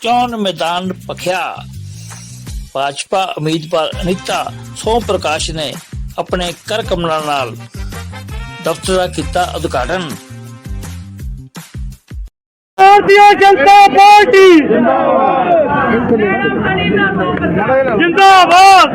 ਚੋਣ ਮੈਦਾਨ ਪਖਿਆ ਭਾਜਪਾ ਉਮੀਦਵਾਰ ਅਨਿਤਾ ਸੋਮ ਪ੍ਰਕਾਸ਼ ਨੇ ਆਪਣੇ ਕਰ ਕਮਲਾਂ ਨਾਲ ਦਫ਼ਤਰ ਦਾ ਕੀਤਾ ਉਦਘਾਟਨ। ਭਾਰਤੀ ਜਨਤਾ ਪਾਰਟੀ ਜਿੰਦਾਬਾਦ।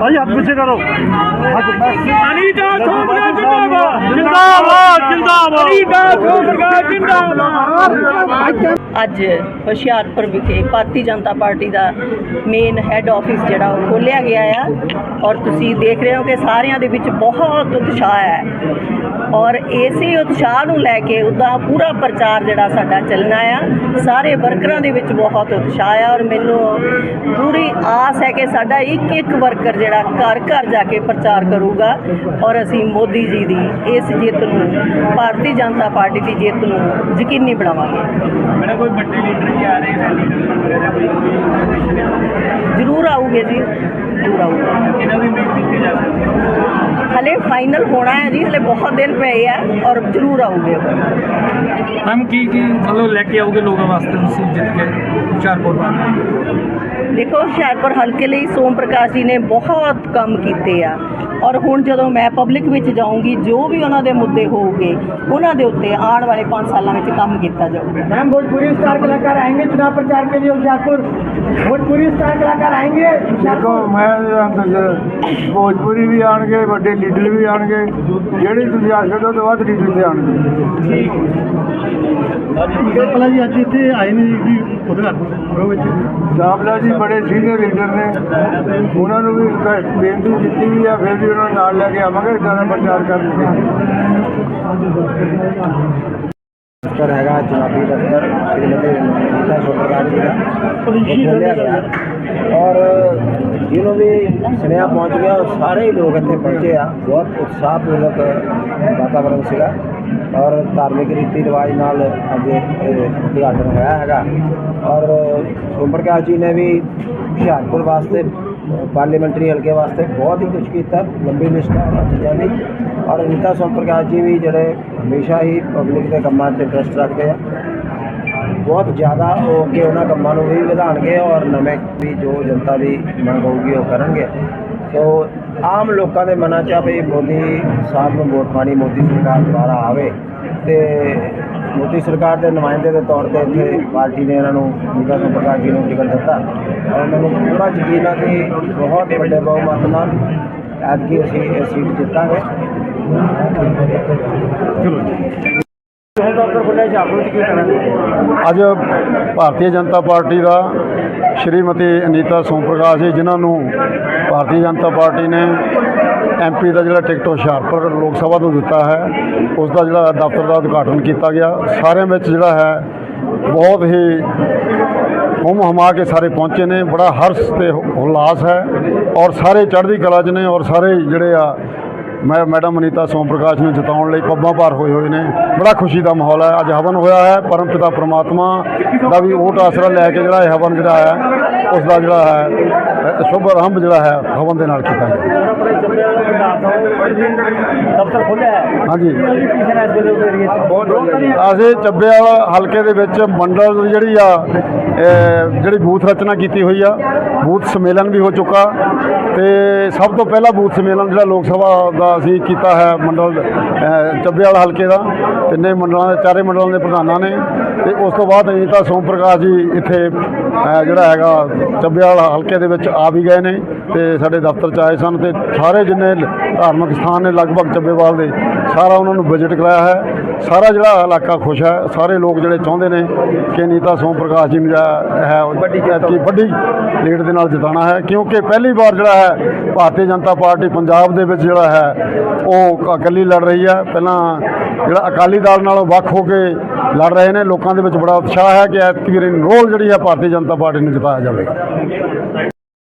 ਭਾਈ ਹੱਥ ਪਿੱਛੇ ਕਰੋ। ਅਨੀਤਾ ਸੋਮਰਾ ਜਿੰਦਾਬਾਦ ਜਿੰਦਾਬਾਦ ਜਿੰਦਾਬਾਦ ਅਨੀਤਾ ਸੋਮਰਾ ਜਿੰਦਾਬਾਦ ਅੱਜ ਹੁਸ਼ਿਆਰਪੁਰ ਵਿਖੇ ਭਾਰਤੀ ਜਨਤਾ ਪਾਰਟੀ ਦਾ ਮੇਨ ਹੈੱਡ ਆਫਿਸ ਜਿਹੜਾ ਉਹ ਖੋਲ੍ਹਿਆ ਗਿਆ ਆ। ਔਰ ਤੁਸੀਂ ਦੇਖ ਰਹੇ ਹੋ ਕਿ ਸਾਰਿਆਂ ਦੇ ਵਿੱਚ ਬਹੁਤ ਉਤਸ਼ਾਹ ਹੈ। ਔਰ ਇਸੇ ਉਤਸ਼ਾਹ ਨੂੰ ਲੈ ਕੇ ਉਹਦਾ ਪੂਰਾ ਪ੍ਰਚਾਰ ਜਿਹੜਾ ਸਾਡਾ ਚੱਲਣਾ ਆ। ਸਾਰੇ ਵਰਕਰਾਂ ਦੇ ਵਿੱਚ ਬਹੁਤ ਉਤਸ਼ਾਹ ਆ ਔਰ ਮੈਨੂੰ ਪੂਰੀ ਆਸ ਹੈ ਕਿ ਸਾਡਾ ਇੱਕ ਇੱਕ ਵਰਕਰ ਜਿਹੜਾ ਘਰ ਘਰ ਜਾ ਕੇ ਪ੍ਰਚਾਰ ਕਰੂਗਾ ਔਰ ਅਸੀਂ ਮੋਦੀ ਜੀ ਦੀ ਇਸ ਜਿੱਤ ਨੂੰ ਭਾਰਤੀ ਜਨਤਾ ਪਾਰਟੀ ਦੀ ਜਿੱਤ ਨੂੰ ਯਕੀਨੀ ਬਣਾਵਾਂਗੇ। ਮੇਰਾ ਕੋਈ ਵੱਡੇ ਲੀਡਰ ਵੀ ਆ ਰਹੇ ਰੈਲੀ ਜ਼ਰੂਰ ਆਊਗੇ ਜੀ ਜ਼ਰੂਰ ਆਊਗੇ। ਇਹਨਾਂ ਦੀ ਉਮੀਦ ਕੀਤੀ ਜਾ ਸਕਦੀ ਹੈ? ਹਲੇ ਫਾਈਨਲ ਹੋਣਾ ਹੈ ਜੀ ਹਲੇ ਬਹੁਤ ਦਿਨ ਪਏ ਆ ਔਰ ਜ਼ਰੂਰ ਆਊਗੇ ਉਹ। ਮੈਮ ਕੀ ਕੀ ਮਤਲਬ ਲੈ ਕੇ ਆਓਗੇ ਲੋਕਾਂ ਵਾਸਤੇ ਤੁਸੀਂ ਜਿੱਤ ਕੇ ਹੁਸ਼ਿਆਰਪੁਰ ਵਾਸਤੇ ਦੇਖੋ ਹੁਸ਼ਿਆਰਪੁਰ ਹਲਕੇ ਲਈ ਸੋਮ ਪ੍ਰਕਾਸ਼ ਜੀ ਨੇ ਬਹੁਤ ਕੰਮ ਕੀਤੇ ਆ ਔਰ ਹੁਣ ਜਦੋਂ ਮੈਂ ਪਬਲਿਕ ਵਿੱਚ ਜਾਊਂਗੀ ਜੋ ਵੀ ਉਹਨਾਂ ਦੇ ਮੁੱਦੇ ਹੋਊਗੇ ਉਹਨਾਂ ਦੇ ਉੱਤੇ ਆਉਣ ਵਾਲੇ 5 ਸਾਲਾਂ ਵਿੱਚ ਕੰਮ ਕੀਤਾ ਜਾਊਗਾ मैम भोजपुरी स्टार कलाकार आएंगे चुनाव प्रचार के लिए होशियारपुर भोजपुरी स्टार कलाकार आएंगे ਦੇਖੋ होशियारपुर ਮੈਂ ਅੰਦਰ ਭੋਜਪੁਰੀ ਵੀ ਆਣਗੇ ਵੱਡੇ ਲੀਡਰ ਵੀ ਆਣਗੇ ਜਿਹੜੇ ਤੁਸੀਂ ਆਖਦੇ ਹੋ ਤੋਂ ਵੱਧ ਲੀਡਰ ਤੇ ਆਣਗੇ ਪਹਿਲਾਂ ਜੀ ਅੱਜ ਇੱਥੇ ਆਏ ਨੇ ਜੀ ਉਦਘਾਟਨ ਵਿੱਚ ਦਾਬਲਾ ਜੀ ਬੜੇ ਸੀਨੀਅਰ ਲੀਡਰ ਨੇ ਉਹਨਾਂ ਨੂੰ ਵੀ ਰਿਕੁਐਸਟ ਬੇਨਤੀ ਕੀਤੀ ਵੀ ਆ ਫਿਰ ਵੀ ਉਹਨਾਂ ਨੂੰ ਨਾਲ ਲੈ ਕੇ ਆਵਾਂਗੇ ਇਦਾਂ ਦਾ ਪ੍ਰਚਾਰ ਕਰਨਗੇ दफ्तर हैगा चुनावी दफ्तर श्रीमती नीता चोपड़कार जी का वो खोलिया गया और ਜਿਹਨੂੰ ਵੀ ਸੁਨੇਹਾ ਪਹੁੰਚ ਗਿਆ ਉਹ ਸਾਰੇ ਹੀ ਲੋਕ ਇੱਥੇ ਪਹੁੰਚੇ ਆ ਬਹੁਤ ਉਤਸ਼ਾਹਪੂਰਵਕ ਵਾਤਾਵਰਣ ਸੀਗਾ ਔਰ ਧਾਰਮਿਕ ਰੀਤੀ ਰਿਵਾਜ ਨਾਲ ਅੱਜ ਇਹ ਉਦਘਾਟਨ ਹੋਇਆ ਹੈਗਾ। ਔਰ ਸੋਮ ਪ੍ਰਕਾਸ਼ ਜੀ ਨੇ ਵੀ ਹੁਸ਼ਿਆਰਪੁਰ ਵਾਸਤੇ, ਪਾਰਲੀਮੈਂਟਰੀ ਹਲਕੇ ਵਾਸਤੇ ਬਹੁਤ ਹੀ ਕੁਝ ਕੀਤਾ, ਲੰਬੀ ਲਿਸਟ ਹੈ ਉਹਨਾਂ ਚੀਜ਼ਾਂ ਦੀ। ਔਰ ਨੀਤਾ ਸੋਮ ਪ੍ਰਕਾਸ਼ ਜੀ ਵੀ ਜਿਹੜੇ ਹਮੇਸ਼ਾ ਹੀ ਪਬਲਿਕ ਦੇ ਕੰਮਾਂ 'ਚ ਇੰਟਰਸਟ ਰੱਖਦੇ ਆ। ਬਹੁਤ ਜ਼ਿਆਦਾ ਹੋ ਕੇ ਉਹਨਾਂ ਕੰਮਾਂ ਨੂੰ ਵੀ ਵਧਾਉਣਗੇ ਔਰ ਨਵੇਂ ਵੀ ਜੋ ਜਨਤਾ ਦੀ ਮੰਗ ਹੋਊਗੀ ਉਹ ਕਰਨਗੇ। ਸੋ ਆਮ ਲੋਕਾਂ ਦੇ ਮਨਾਂ 'ਚ ਆ ਵੀ ਮੋਦੀ ਸਾਹਿਬ ਨੂੰ ਵੋਟ ਪਾਣੀ ਮੋਦੀ ਸਰਕਾਰ ਦੁਬਾਰਾ ਆਵੇ ਤੇ ਮੋਦੀ ਸਰਕਾਰ ਦੇ ਨੁਮਾਇੰਦੇ ਦੇ ਤੌਰ ਤੇ ਇੱਥੇ ਪਾਰਟੀ ਨੇ ਇਹਨਾਂ ਨੂੰ ਨੀਤਾ ਸੋਮ ਪ੍ਰਕਾਸ਼ ਜੀ ਨੂੰ ਟਿਕਟ ਦਿੱਤਾ। ਔਰ ਮੈਨੂੰ ਪੂਰਾ ਯਕੀਨ ਆ ਕਿ ਬਹੁਤ ਵੱਡੇ ਬਹੁਮਤ ਨਾਲ ਐਤਕੀ ਅਸੀਂ ਇਹ ਸੀਟ ਜਿੱਤਾਂਗੇ। ਅੱਜ ਭਾਰਤੀ ਜਨਤਾ ਪਾਰਟੀ ਦਾ ਸ਼੍ਰੀਮਤੀ ਅਨੀਤਾ ਸੋਮ ਪ੍ਰਕਾਸ਼ ਜੀ, ਜਿਨ੍ਹਾਂ ਨੂੰ ਭਾਰਤੀ ਜਨਤਾ ਪਾਰਟੀ ਨੇ ਐਮਪੀ ਦਾ ਜਿਹੜਾ ਟਿਕਟ ਹੁਸ਼ਿਆਰਪੁਰ ਲੋਕ ਸਭਾ ਤੋਂ ਦਿੱਤਾ ਹੈ, ਉਸ ਦਾ ਜਿਹੜਾ ਦਫ਼ਤਰ ਦਾ ਉਦਘਾਟਨ ਕੀਤਾ ਗਿਆ। ਸਾਰਿਆਂ ਵਿੱਚ ਜਿਹੜਾ ਹੈ, ਬਹੁਤ ਹੀ ਹੁਮ ਹਮਾ ਕੇ ਸਾਰੇ ਪਹੁੰਚੇ ਨੇ, ਬੜਾ ਹਰਸ਼ ਤੇ ਉਲਾਸ ਹੈ ਔਰ ਸਾਰੇ ਚੜ੍ਹਦੀ ਕਲਾ 'ਚ ਨੇ ਔਰ ਸਾਰੇ ਜਿਹੜੇ ਆ ਮੈਂ ਮੈਡਮ ਅਨੀਤਾ ਸੋਮ ਪ੍ਰਕਾਸ਼ ਨੂੰ ਜਿਤਾਉਣ ਲਈ ਪੱਬਾਂ ਭਾਰ ਹੋਏ ਹੋਏ ਨੇ। ਬੜਾ ਖੁਸ਼ੀ ਦਾ ਮਾਹੌਲ ਹੈ। ਅੱਜ ਹਵਨ ਹੋਇਆ ਹੈ। ਪਰਮ ਪਿਤਾ ਪ੍ਰਮਾਤਮਾ ਦਾ ਵੀ ਓਟ ਆਸਰਾ ਲੈ ਕੇ ਜਿਹੜਾ ਇਹ ਹਵਨ ਜਿਹੜਾ ਹੈ ਉਸ ਦਾ ਜਿਹੜਾ ਹੈ ਸ਼ੁਭ ਆਰੰਭ ਜਿਹੜਾ ਹੈ ਹਵਨ ਦੇ ਨਾਲ ਕੀਤਾ ਗਿਆ। ਦਫ਼ਤਰ ਖੋਲਿਆ ਹੈ। ਹਾਂਜੀ। ਨੇ ਇਸ ਵੇਲੇ ਅਸੀਂ ਹਲਕੇ ਦੇ ਵਿੱਚ ਮੰਡਲ ਜਿਹੜੀ ਆ ਜਿਹੜੀ ਬੂਥ ਰਚਨਾ ਕੀਤੀ ਹੋਈ ਆ ਬੂਥ ਸੰਮੇਲਨ ਵੀ ਹੋ ਚੁੱਕਾ। ਤੇ ਸਭ ਤੋਂ ਪਹਿਲਾ ਬੂਥ ਸੰਮੇਲਨ ਜਿਹੜਾ ਲੋਕ ਸਭਾ ਦਾ ਅਸੀਂ ਕੀਤਾ ਹੈ ਮੰਡਲ ਅਹ, ਚੱਬੇਵਾਲ ਹਲਕੇ ਦਾ। ਤਿੰਨੇ ਮੰਡਲਾਂ ਦੇ ਚਾਰੇ ਮੰਡਲਾਂ ਦੇ ਪ੍ਰਧਾਨਾਂ ਨੇ। ਤੇ ਉਸ ਤੋਂ ਬਾਅਦ ਅਨੀਤਾ ਸੋਮ ਪ੍ਰਕਾਸ਼ ਜੀ ਇੱਥੇ ਜਿਹੜਾ ਹੈਗਾ ਚੱਬੇਵਾਲ ਹਲਕੇ ਦੇ ਵਿੱਚ ਆ ਵੀ ਗਏ ਨੇ। ਤੇ ਸਾਡੇ ਦਫ਼ਤਰ ਚ ਆਏ ਸਨ ਤੇ ਸਾਰੇ ਜਿੰਨੇ ਧਾਰਮਿਕ ਸਥਾਨ ਨੇ ਲਗਭਗ ਚੱਬੇਵਾਲ ਦੇ ਸਾਰਾ ਉਹਨਾਂ ਨੂੰ ਵਿਜ਼ਿਟ ਕਰਾਇਆ ਹੈ। ਸਾਰਾ ਜਿਹੜਾ ਇਲਾਕਾ ਖੁਸ਼ ਹੈ। ਸਾਰੇ ਲੋਕ ਜਿਹੜੇ ਚਾਹੁੰਦੇ ਨੇ ਕਿ ਨੀਤਾ ਸੋਮ ਪ੍ਰਕਾਸ਼ ਜੀ ਨੂੰ ਜਿਹੜਾ ਹੈ ਵੱਡੀ ਵੱਡੀ ਲੀਡ ਦੇ ਨਾਲ ਜਿਤਾਉਣਾ ਹੈ। ਕਿਉਂਕਿ ਪਹਿਲੀ ਵਾਰ ਜਿਹੜਾ ਹੈ ਭਾਰਤੀ ਜਨਤਾ ਪਾਰਟੀ ਪੰਜਾਬ ਦੇ ਵਿੱਚ ਜਿਹੜਾ ਹੈ ਉਹ ਇਕੱਲੀ ਲੜ ਰਹੀ ਹੈ। ਪਹਿਲਾਂ ਜਿਹੜਾ ਅਕਾਲੀ ਦਲ ਨਾਲੋਂ ਵੱਖ ਹੋ ਕੇ ਲੜ ਰਹੇ ਨੇ। ਲੋਕਾਂ ਦੇ ਵਿੱਚ ਬੜਾ ਉਤਸ਼ਾਹ ਹੈ ਕਿ ਐਤਕੀ ਰੋਲ ਜਿਹੜੀ ਹੈ ਭਾਰਤੀ ਜਨਤਾ ਪਾਰਟੀ ਨੂੰ ਜਿਤਾਇਆ ਜਾਵੇਗਾ।